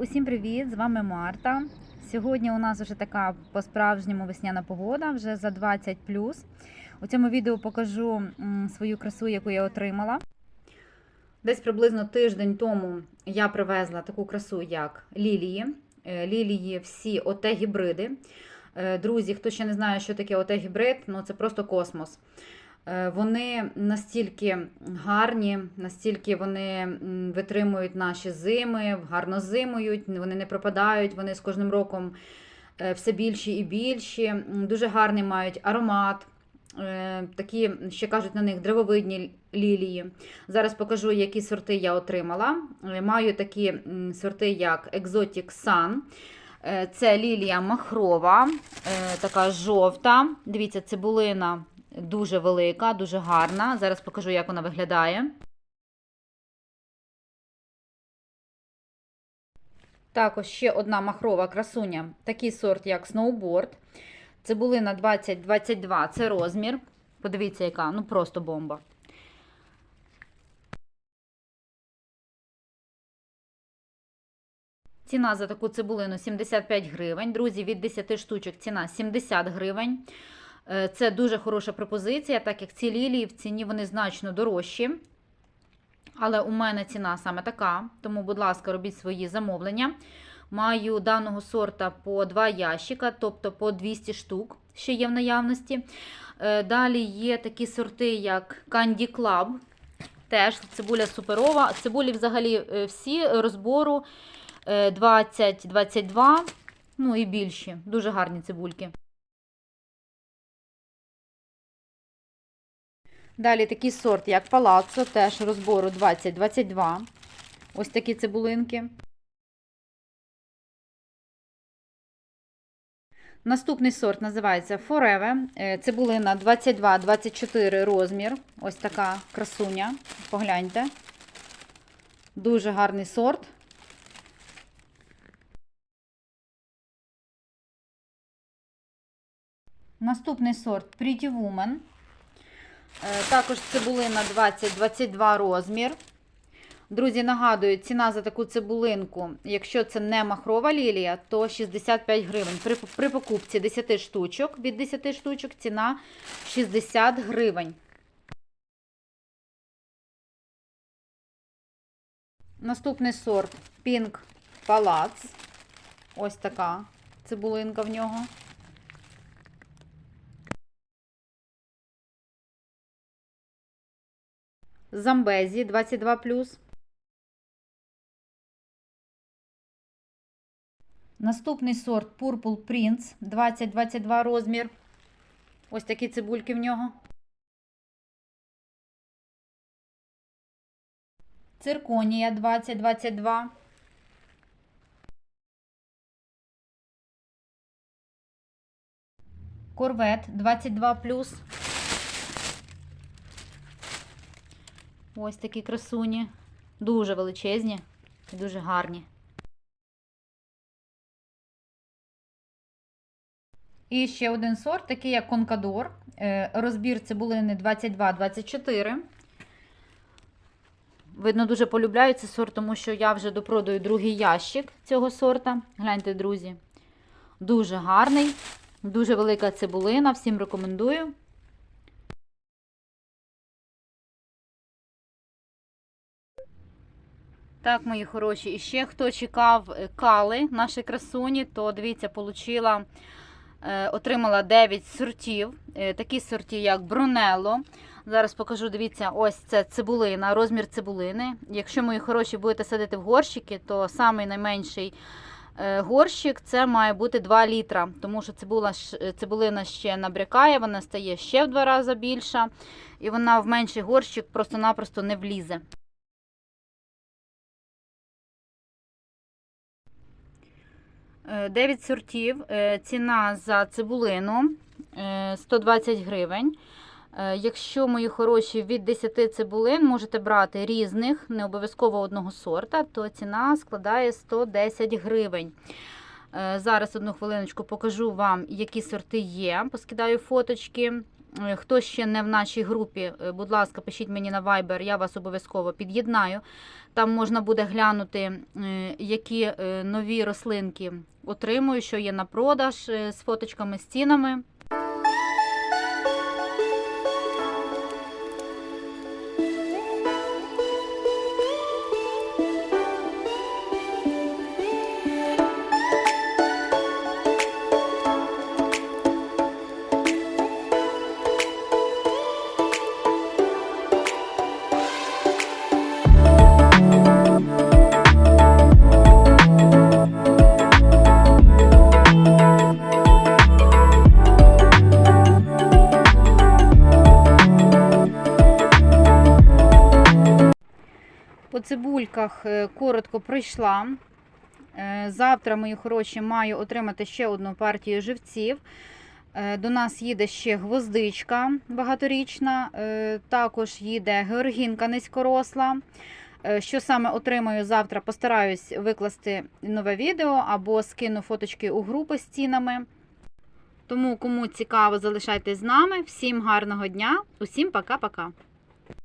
Усім привіт! З вами Марта. Сьогодні у нас вже така по-справжньому весняна погода, вже за 20 У цьому відео покажу свою красу, яку я отримала. Десь приблизно тиждень тому я привезла таку красу, як лілії. Е, Лілії всі ОТ гібриди. Е, Друзі, хто ще не знає, що таке ОТ гібрид, ну це просто космос. Е, Вони настільки гарні, настільки вони витримують наші зими, гарно зимують, вони не пропадають, вони з кожним роком е, все більші і більші. Дуже гарний мають аромат. Е, Такі, ще кажуть на них древовидні лілії. Зараз покажу, які сорти я отримала. Маю такі сорти, як Exotic Sun. Це лілія махрова, така жовта. Дивіться, цибулина дуже велика, дуже гарна. Зараз покажу, як вона виглядає. Також ще одна махрова красуня, такий сорт, як Snowboard. Цибулина 20-22 це розмір. Подивіться, яка, ну просто бомба. Ціна за таку цибулину 75 гривень. Друзі, від 10 штучок ціна 70 гривень. Е, Це дуже хороша пропозиція, так як ці лілії в ціні вони значно дорожчі. Але у мене ціна саме така, тому, будь ласка, робіть свої замовлення. Маю даного сорта по 2 ящика, тобто по 200 штук, ще є в наявності. Е, Далі є такі сорти, як Candy Club. Теж цибуля суперова. Цибулі взагалі е, всі розбору 20-22, ну і більші. Дуже гарні цибульки. Далі такий сорт, як Палаццо, теж розбору 20-22. Ось такі цибулинки. Наступний сорт називається Forever. Е, Цибулина 22-24 розмір. Ось така красуня. Погляньте. Дуже гарний сорт. Наступний сорт Pretty Woman. Е, Також цибулина 20-22 розмір. Друзі, нагадую, ціна за таку цибулинку, якщо це не махрова лілія, то 65 гривень. При, при покупці 10 штучок, від 10 штучок ціна 60 гривень. Наступний сорт Pink Palace. Ось така цибулинка в нього. Замбезі 22+. Наступний сорт Purple Prince 20-22 розмір. Ось такі цибульки в нього. Цирконія 20-22. Корвет 22+. Ось такі красуні. Дуже величезні і дуже гарні. І ще один сорт, такий як Конкадор. Е, Розбір цибулини 22-24. Видно, дуже полюбляю цей сорт, тому що я вже допродаю другий ящик цього сорта. Гляньте, друзі. Дуже гарний, дуже велика цибулина. Всім рекомендую. Так, мої хороші, і ще хто чекав е, кали, наші красуні, то дивіться, получила, е, отримала 9 сортів. Е, Такі сорти, як Брунелло. Зараз покажу, дивіться, ось це цибулина, розмір цибулини. Якщо мої хороші будете садити в горщики, то самий найменший горщик це має бути 2 літра, тому що цибула, цибулина ще набрякає, вона стає ще в два рази більша, і вона в менший горщик просто-напросто не влізе. 9 сортів. Е, Ціна за цибулину е, 120 гривень. Е, Якщо мої хороші від 10 цибулин можете брати різних, не обов'язково одного сорта, то ціна складає 110 гривень. Е, Зараз одну хвилиночку покажу вам, які сорти є. Поскидаю фоточки. Е, Хто ще не в нашій групі, е, будь ласка, пишіть мені на Viber, я вас обов'язково під'єднаю. Там можна буде глянути, е, які нові рослинки отримую, що є на продаж з фоточками, з цінами. Цибульках е, коротко пройшла. Е, Завтра, мої хороші, маю отримати ще одну партію живців. Е, До нас їде ще гвоздичка багаторічна, також їде георгінка низькоросла. Що саме отримаю завтра, постараюсь викласти нове відео або скину фоточки у групи з цінами. Тому, кому цікаво, залишайтесь з нами. Всім гарного дня, усім пока-пока.